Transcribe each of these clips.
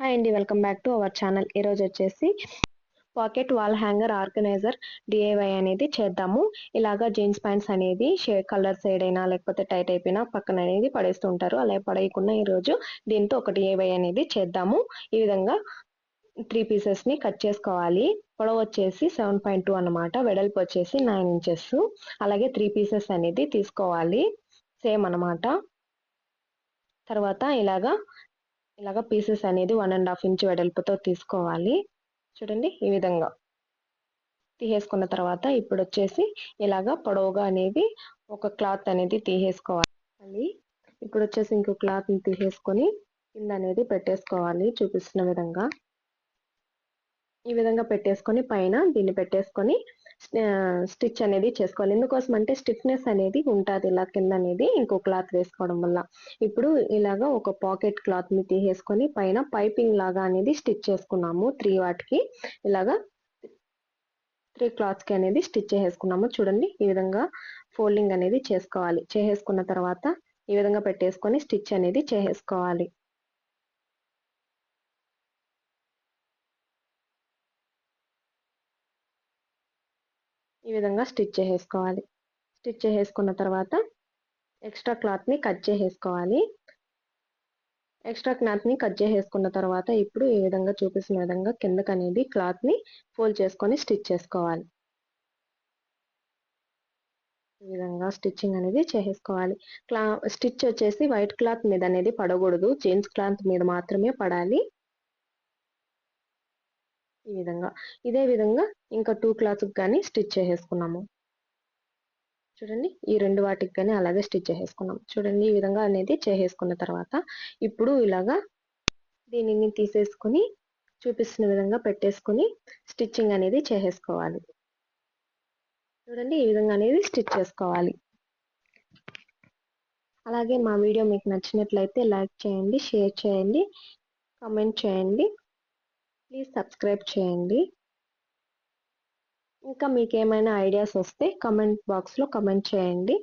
Hi అండి welcome back to our channel. ఈరోజు వచ్చేసి pocket wall hanger organiser DIY అనేది చేద్దాము. ఇలాగా జీన్స్ ప్యాంట్స్ అనేది షే కలర్ సైడ్ అయినా లేకపోతే టైట్ అయిపోయినా పక్కన అనేది పడేస్తుంటారు అలా పడేయకుండా ఈరోజు దీంతో ఒక డిఐవై అనేది చేద్దాము. ఈ విధంగా త్రీ పీసెస్ని కట్ చేసుకోవాలి. పొడవు వచ్చేసి సెవెన్ పాయింట్ టూ అనమాట వెడల్పు వచ్చేసి నైన్ ఇంచెస్. అలాగే త్రీ పీసెస్ అనేది తీసుకోవాలి. సేమ్ అనమాట తర్వాత ఇలాగా ఇలాగ పీసెస్ అనేది వన్ అండ్ హాఫ్ ఇంచ్ వెడల్పుతో తీసుకోవాలి. చూడండి ఈ విధంగా. తీసేసుకున్న తర్వాత ఇప్పుడు వచ్చేసి ఇలాగ పొడవుగా అనేది ఒక క్లాత్ అనేది తీసేసుకోవాలి. ఇప్పుడు వచ్చేసి ఇంకో క్లాత్ని తీసేసుకొని కింద అనేది పెట్టేసుకోవాలి చూపిస్తున్న విధంగా. ఈ విధంగా పెట్టేసుకొని పైన దీన్ని పెట్టేసుకొని స్టిచ్ అనేది చేసుకోవాలి. ఎందుకోసం అంటే స్టిఫ్నెస్ అనేది ఉంటుంది ఇలా కింద అనేది ఇంకో క్లాత్ వేసుకోవడం వల్ల. ఇప్పుడు ఇలాగా ఒక పాకెట్ క్లాత్ని తీసేసుకొని పైన పైపింగ్ లాగా అనేది స్టిచ్ చేసుకున్నాము త్రీ వాటికి. ఇలాగా త్రీ క్లాత్స్కి అనేది స్టిచ్ చేసేసుకున్నాము. చూడండి ఈ విధంగా ఫోల్డింగ్ అనేది చేసుకోవాలి. చేసేసుకున్న తర్వాత ఈ విధంగా పెట్టేసుకొని స్టిచ్ అనేది చేసేసుకోవాలి. ఈ విధంగా స్టిచ్ చేసేసుకోవాలి. స్టిచ్ చేసేసుకున్న తర్వాత ఎక్స్ట్రా క్లాత్ని కట్ చేసేసుకోవాలి. ఎక్స్ట్రా క్లాత్ని కట్ చేసేసుకున్న తర్వాత ఇప్పుడు ఈ విధంగా చూపిస్తున్న విధంగా కిందకి అనేది క్లాత్ని ఫోల్డ్ చేసుకొని స్టిచ్ చేసుకోవాలి. ఈ విధంగా స్టిచ్చింగ్ అనేది చేసేసుకోవాలి. క్లా స్టిచ్ వచ్చేసి వైట్ క్లాత్ మీద అనేది పడకూడదు. జీన్స్ క్లాత్ మీద మాత్రమే పడాలి. ఈ విధంగా. ఇదే విధంగా ఇంకా టూ క్లాత్కి కానీ స్టిచ్ చేసేసుకున్నాము. చూడండి ఈ రెండు వాటికి కానీ అలాగే స్టిచ్ చేసేసుకున్నాం. చూడండి ఈ విధంగా అనేది చేసేసుకున్న తర్వాత ఇప్పుడు ఇలాగా దీనిని తీసేసుకొని చూపిస్తున్న విధంగా పెట్టేసుకొని స్టిచ్చింగ్ అనేది చేసేసుకోవాలి. చూడండి ఈ విధంగా అనేది స్టిచ్ చేసుకోవాలి. అలాగే మా వీడియో మీకు నచ్చినట్లయితే లైక్ చేయండి షేర్ చేయండి కామెంట్ చేయండి. ప్లీజ్ సబ్స్క్రైబ్ చేయండి. ఇంకా మీకు ఏమైనా ఐడియాస్ వస్తే కమెంట్ బాక్స్లో కమెంట్ చేయండి.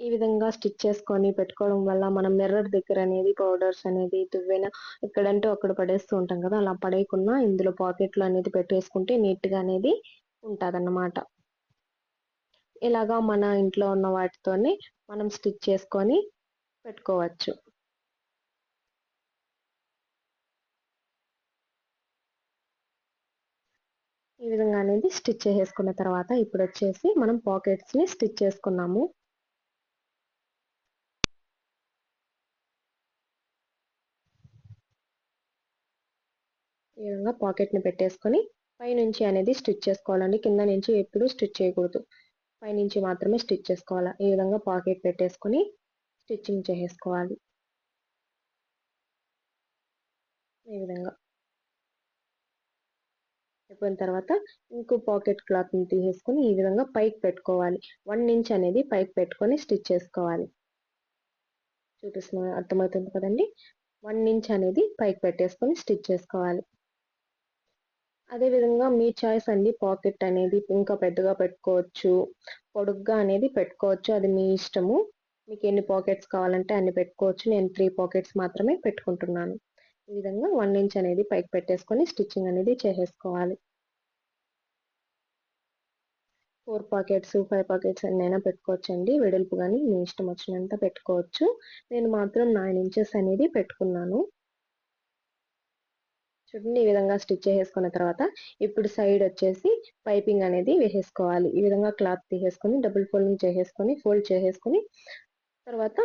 ఈ విధంగా స్టిచ్ చేసుకొని పెట్టుకోవడం వల్ల మనం మిర్రర్ దగ్గర అనేది పౌడర్స్ అనేది దువ్వెన ఎక్కడంటే అక్కడ పడేస్తూ ఉంటాం కదా అలా పడేయకుండా ఇందులో పాకెట్లో అనేది పెట్టేసుకుంటే నీట్గా అనేది ఉంటుందన్నమాట. ఇలాగా మన ఇంట్లో ఉన్న వాటితోనే మనం స్టిచ్ చేసుకొని పెట్టుకోవచ్చు. ఈ విధంగా అనేది స్టిచ్ చేసేసుకున్న తర్వాత ఇప్పుడు వచ్చేసి మనం పాకెట్స్ని స్టిచ్ చేసుకున్నాము. ఈ విధంగా పాకెట్ని పెట్టేసుకొని పైనుంచి అనేది స్టిచ్ చేసుకోవాలండి. కింద నుంచి ఎప్పుడు స్టిచ్ చేయకూడదు. పైనుంచి మాత్రమే స్టిచ్ చేసుకోవాలి. ఈ విధంగా పాకెట్ పెట్టేసుకొని స్టిచ్చింగ్ చేసేసుకోవాలి. ఈ విధంగా. అయిపోయిన తర్వాత ఇంకో పాకెట్ క్లాత్ని తీసేసుకొని ఈ విధంగా పైకి పెట్టుకోవాలి. వన్ ఇంచ్ అనేది పైకి పెట్టుకొని స్టిచ్ చేసుకోవాలి. చూపిస్తున్నా అర్థమవుతుంది కదండి? వన్ ఇంచ్ అనేది పైకి పెట్టేసుకొని స్టిచ్ చేసుకోవాలి. అదేవిధంగా మీ చాయిస్ అండి పాకెట్ అనేది ఇంకా పెద్దగా పెట్టుకోవచ్చు. పొడుగ్గా అనేది పెట్టుకోవచ్చు. అది మీ ఇష్టము. మీకు ఎన్ని పాకెట్స్ కావాలంటే అన్ని పెట్టుకోవచ్చు. నేను త్రీ పాకెట్స్ మాత్రమే పెట్టుకుంటున్నాను. ఈ విధంగా వన్ ఇంచ్ అనేది పైకి పెట్టేసుకొని స్టిచ్చింగ్ అనేది చేసేసుకోవాలి. ఫోర్ పాకెట్స్ ఫైవ్ పాకెట్స్ ఎన్నైనా పెట్టుకోవచ్చు అండి వెడల్పు కానీ మీ ఇష్టం వచ్చినంత పెట్టుకోవచ్చు. నేను మాత్రం నైన్ ఇంచెస్ అనేది పెట్టుకున్నాను. చూడండి ఈ విధంగా స్టిచ్ చేసేసుకున్న తర్వాత ఇప్పుడు సైడ్ వచ్చేసి పైపింగ్ అనేది వేసేసుకోవాలి. ఈ విధంగా క్లాత్ తీసేసుకొని డబుల్ ఫోల్డింగ్ చేసేసుకొని ఫోల్డ్ చేసేసుకొని తర్వాత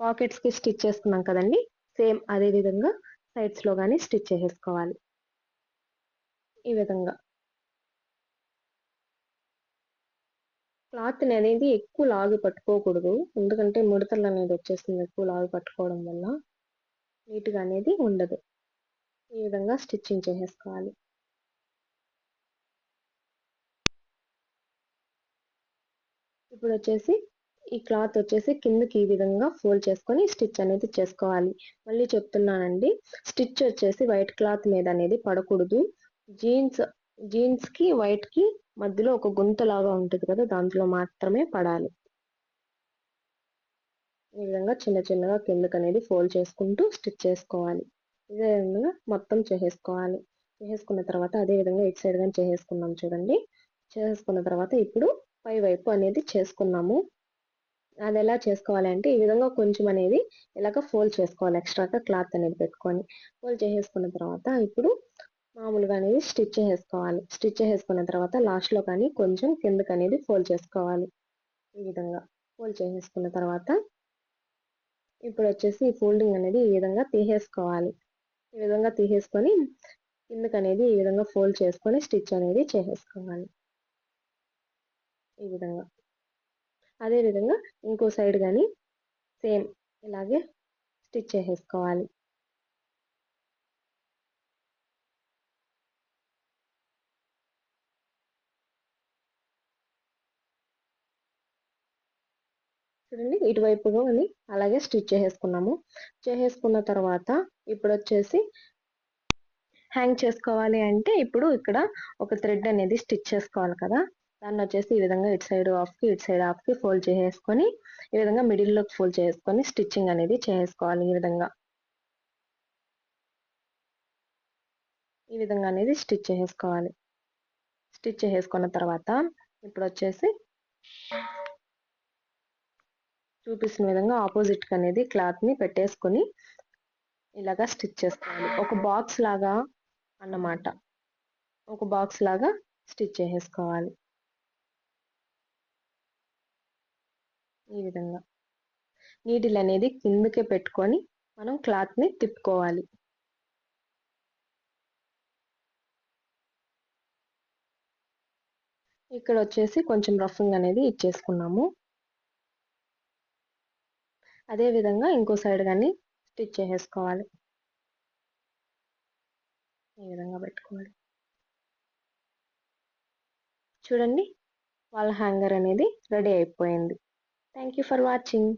పాకెట్స్కి స్టిచ్ చేసుకున్నాం కదండి. సేమ్ అదే విధంగా సైడ్స్లో కానీ స్టిచ్ చేసేసుకోవాలి. ఈ విధంగా. క్లాత్ అనేది ఎక్కువ లాగి పట్టుకోకూడదు. ఎందుకంటే ముడతలు అనేది వచ్చేస్తుంది ఎక్కువ లాగి పట్టుకోవడం వల్ల. నీట్గా అనేది ఉండదు. ఈ విధంగా స్టిచ్చింగ్ చేసేసుకోవాలి. ఇప్పుడు వచ్చేసి ఈ క్లాత్ వచ్చేసి కిందకి ఈ విధంగా ఫోల్డ్ చేసుకొని స్టిచ్ అనేది చేసుకోవాలి. మళ్ళీ చెప్తున్నానండి స్టిచ్ వచ్చేసి వైట్ క్లాత్ మీద అనేది పడకూడదు. జీన్స్ జీన్స్కి వైట్కి మధ్యలో ఒక గుంతలాగా ఉంటుంది కదా దాంట్లో మాత్రమే పడాలి. ఈ విధంగా చిన్న చిన్నగా కిందకి అనేది ఫోల్డ్ చేసుకుంటూ స్టిచ్ చేసుకోవాలి. ఇదే విధంగా మొత్తం చేసేసుకోవాలి. చేసేసుకున్న తర్వాత అదే విధంగా ఇటు సైడ్ కానీ చేసేసుకున్నాం చూడండి. చేసేసుకున్న తర్వాత ఇప్పుడు పై వైపు అనేది చేసుకున్నాము. అది ఎలా చేసుకోవాలి అంటే ఈ విధంగా కొంచెం అనేది ఇలాగ ఫోల్డ్ చేసుకోవాలి. ఎక్స్ట్రాగా క్లాత్ అనేది పెట్టుకొని ఫోల్డ్ చేసేసుకున్న తర్వాత ఇప్పుడు మామూలుగా అనేది స్టిచ్ చేసుకోవాలి స్టిచ్ చేసుకున్న తర్వాత లాస్ట్లో కానీ కొంచెం కిందకి అనేది ఫోల్డ్ చేసుకోవాలి. ఈ విధంగా ఫోల్డ్ చేసేసుకున్న తర్వాత ఇప్పుడు వచ్చేసి ఈ ఫోల్డింగ్ అనేది ఈ విధంగా తీసేసుకోవాలి. ఈ విధంగా తీసేసుకొని కిందకనేది ఈ విధంగా ఫోల్డ్ చేసుకొని స్టిచ్ అనేది చేసేసుకోవాలి. ఈ విధంగా. అదే విధంగా ఇంకో సైడ్ కానీ సేమ్ ఇలాగే స్టిచ్ చేసేసుకోవాలి. చూడండి ఇటువైపుగా అని అలాగే స్టిచ్ చేసేసుకున్నాము. చేసేసుకున్న తర్వాత ఇప్పుడు వచ్చేసి హ్యాంగ్ చేసుకోవాలి అంటే ఇప్పుడు ఇక్కడ ఒక థ్రెడ్ అనేది స్టిచ్ చేసుకోవాలి కదా. దాన్ని వచ్చేసి ఈ విధంగా ఇటు సైడ్ ఆఫ్కి ఇటు సైడ్ ఆఫ్కి ఫోల్డ్ చేసేసుకొని ఈ విధంగా మిడిల్లోకి ఫోల్డ్ చేసుకొని స్టిచ్చింగ్ అనేది చేసుకోవాలి ఈ విధంగా. ఈ విధంగా అనేది స్టిచ్ చేసుకోవాలి స్టిచ్ చేసుకున్న తర్వాత ఇప్పుడు వచ్చేసి చూపిస్తున్న విధంగా ఆపోజిట్కి అనేది క్లాత్ని పెట్టేసుకొని ఇలాగా స్టిచ్ చేసుకోవాలి. ఒక బాక్స్ లాగా అన్నమాట. ఒక బాక్స్ లాగా స్టిచ్ చేసేసుకోవాలి. ఈ విధంగా. నీడిల్ అనేది కిందకే పెట్టుకొని మనం క్లాత్ని తిప్పుకోవాలి. ఇక్కడ వచ్చేసి కొంచెం రఫింగ్ అనేది ఇచ్చేసుకున్నాము. అదే విధంగా ఇంకో సైడ్ కానీ స్టిచ్ చేసేసుకోవాలి. ఈ విధంగా పెట్టుకోవాలి. చూడండి వాళ్ళ హ్యాంగర్ అనేది రెడీ అయిపోయింది. Thank you for watching